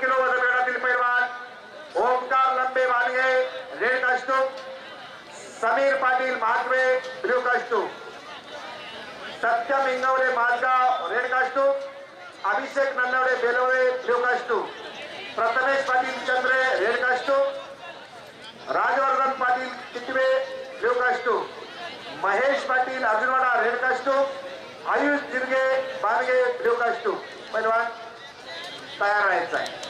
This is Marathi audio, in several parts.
किलो वजन गटातील पैलवान Omkar Lambe Balge red costume Sameer Patil Mahatme blue costume Satyam Ingawale Mazgaon red costume Abhishek Nannavade Belvale blue costume Prathamesh Patil Chandre red costume Rajvardhan Patil Kitwe blue costume Mahesh Patil Arjunwada red costume Ayush Jirge Barge blue costume पैलवान तयार राहायचा आहे.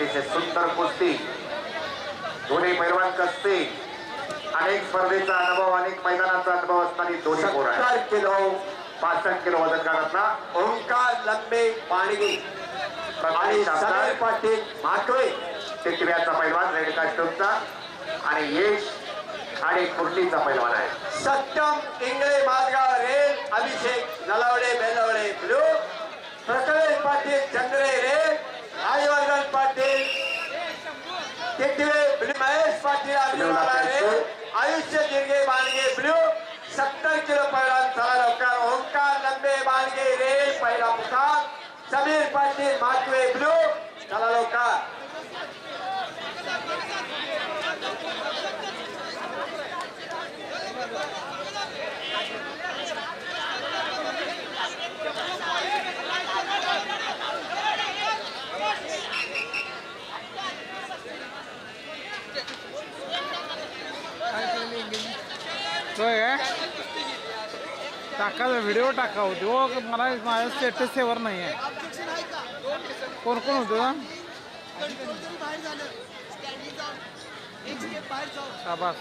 अतिशय सुंदर कुस्ती. दोन्ही पैलवान कसते अनेक स्पर्धेचा अनुभव अनेक मैदानाचा अनुभव असणारी दोन्ही पोरं. सत्तर किलो. पासष्ट किलो वजन गटातला ओंकार लंबे पाणगी. आणि समीर पाटील माकवे टिकव्याचा पैलवान रेड कास्टूमचा आणि यश आणि कुर्तीचा पैलवान आहे. Satyam Ingale Mazgaon red Abhishek Nalawade Belwade blue. Prakalesh Patil Chandre red. Rajvardhan Patil Titwe Mahesh Patil red आयुष्य दिर्गे बाणगे ब्लू सत्तर किलो पहिला चला लवकर ओंकार लंबे बाणगे रेल पहिला पुकार समीर पाटील माकवे ब्लू चला लवकर होय काय टाका व्हिडिओ टाका हो मला माझ्या स्टेटस सेवर नाही आहे कोण कोण होतं शाबास.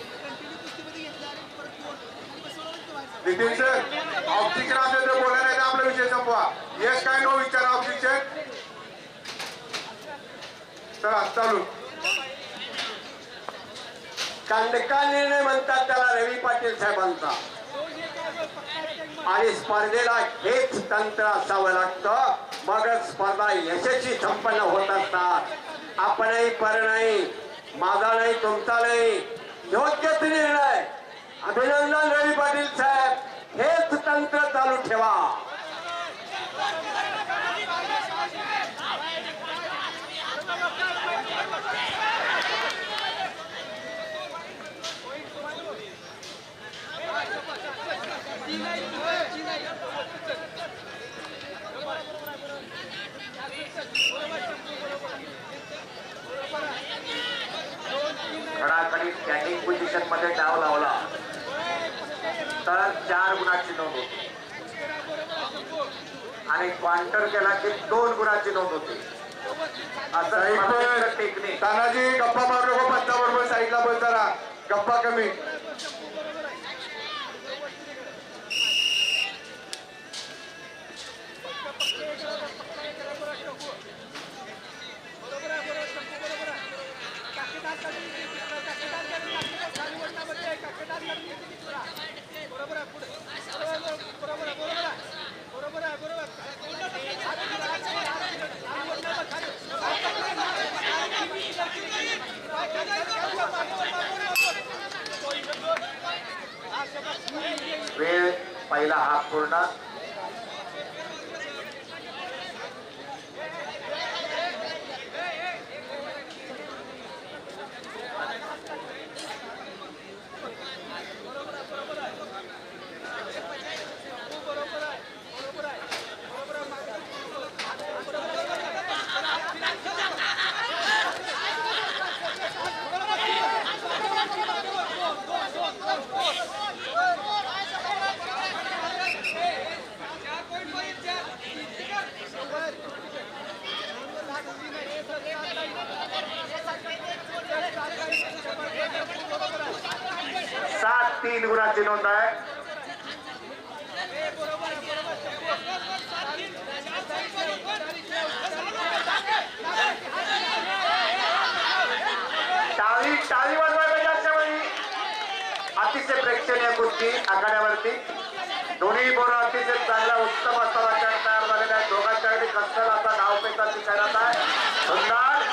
नितीन सर ऑब्जेक्शन असेल तर बोला नाही आपला विषय संपवा. येस काय नो विचार ऑब्जेक्शन चला चालू. कांडका निर्णय म्हणतात त्याला रवी पाटील साहेबांचा? आणि स्पर्धेला हेच तंत्र असावं लागतं. मगच स्पर्धा यशस्वी संपन्न होत असतात. आपणही पर नाही माझा नाही तुमचा नाही. योग्यच निर्णय. अभिनंदन रवी पाटील साहेब हेच तंत्र चालू ठेवा खडाखडी पोझिशनमध्ये डाव लावला. तर चार गुणाची नोंद होती. आणि क्वांटर केला की दोन गुणाची नोंद होती. असं टेक्निक तानाजी गप्पा मारू नको पंचा बरोबर साईडला बस जरा. गप्पा कमी. Rockford or not. तीन गुणाची नोंद आहे. टाळी टाळी वाजवायला पाहिजे वेळी अतिशय प्रेक्षणीय गोष्टी आखाड्यावरती. दोन्ही बोर अतिशय चांगला उत्तम असा वाचन तयार झालेला आहे दोघांच्याकडे कस्टल असा डावपेचा शिकायला आहे सुंदर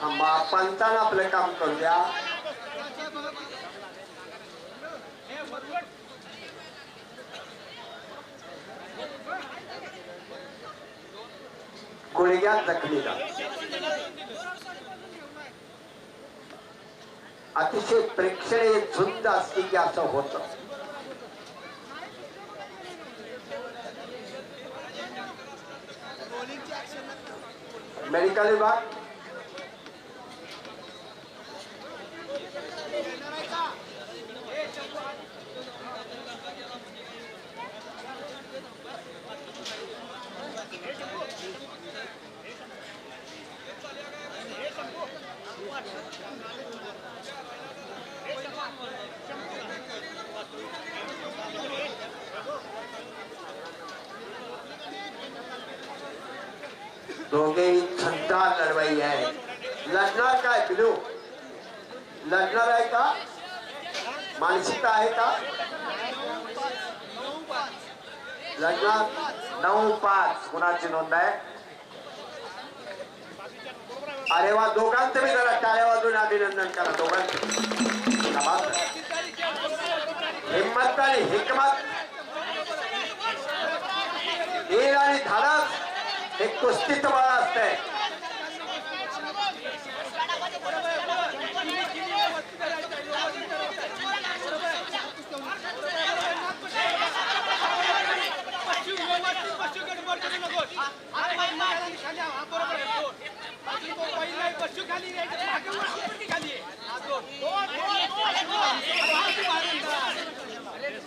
थांबा पंचानं आपलं काम करू द्या गुडघ्यात जखमी अतिशय प्रेक्षणीय झुंज असते की असं होतं. मेडिकल विभाग दोघेही छंदा लढवाई आहे. लढणार काय बिलू लढणार आहे का? मानसिकता आहे का? लढणार नऊ पाच. कुणाची नोंद आहे? अरे वा दोघांचं मी जरा टाळ्या वाजून अभिनंदन करा दोघांचं. हिंमत हिम्मत आणि हिकमत. आणि धाडस हे कुस्तीचं बळ असतंय.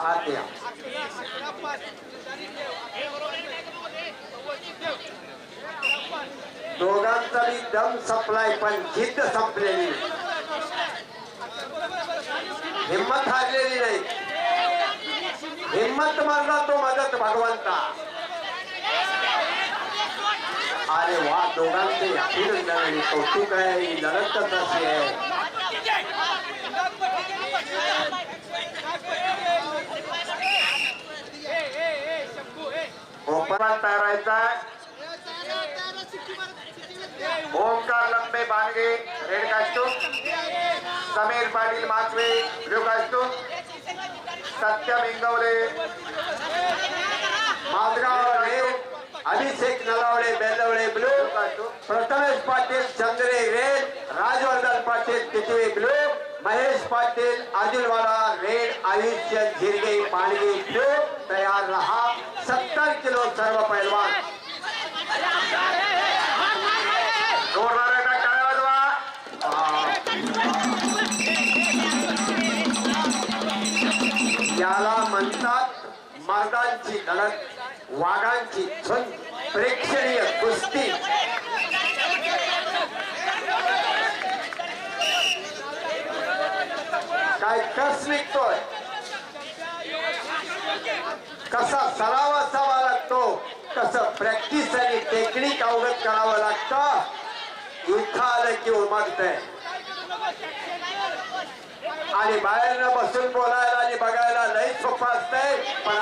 आत या. दोघांचा बी दम संपलाय पण जिद्द संपलेली. हिंमत हारलेली नाही. हिंमत मारला तो मदत भगवंता. अरे वा दोघांचे अभिनंदन आणि कौतुक आहे ही लढत अशी आहे. Open तयारायचा Omkar Lambe Bange red costume Sameer Patil Machve blue costume Satyam Ingawale Mazgaon Abhishek Nalawade Belvale blue Prathamesh Patil Chandre red Rajvardhan Patil Titwe blue Mahesh Patil Ajilwala red आयुष्य झिरगे पाणगे ब्लू तयार रहा सत्तर किलो सर्व पैलवान. मर्दांची वाघांची झुंज प्रेक्षणीय कुस्ती. काय कस निघतोय? कसा सराव असावा लागतो? कसं प्रॅक्टिस आणि टेक्निक अवगत करावं लागतं? इथं आलं की उमगत आणि बाहेरनं बसून बोलायला आणि बघायला लई सोपं असतंय पण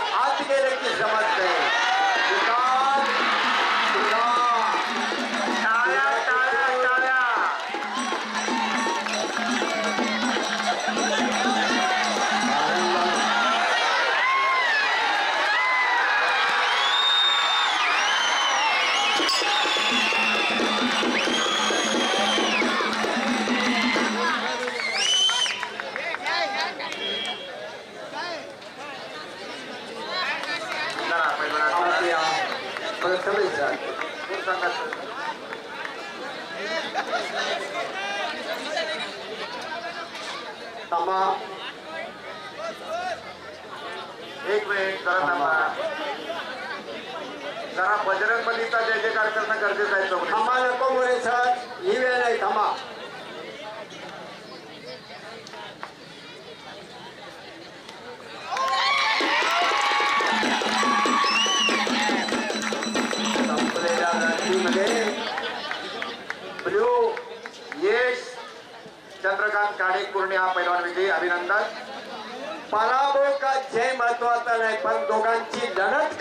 आत गेलं की समजतंय विकास, टाळ्या टाळ्या टाळ्या. जरा कोण सांगायचं? एक मिनिट जरा थांबा. जरा बजरंग बलीचा जय जयकार करणं गरजेचं आहे थांबा नको मोरे सर. ही वेळ नाही थांबा. काडे हा पैलवान विजयी अभिनंदन। पराभव का जय महत्त्वाचा नाही पण दोघांची लढत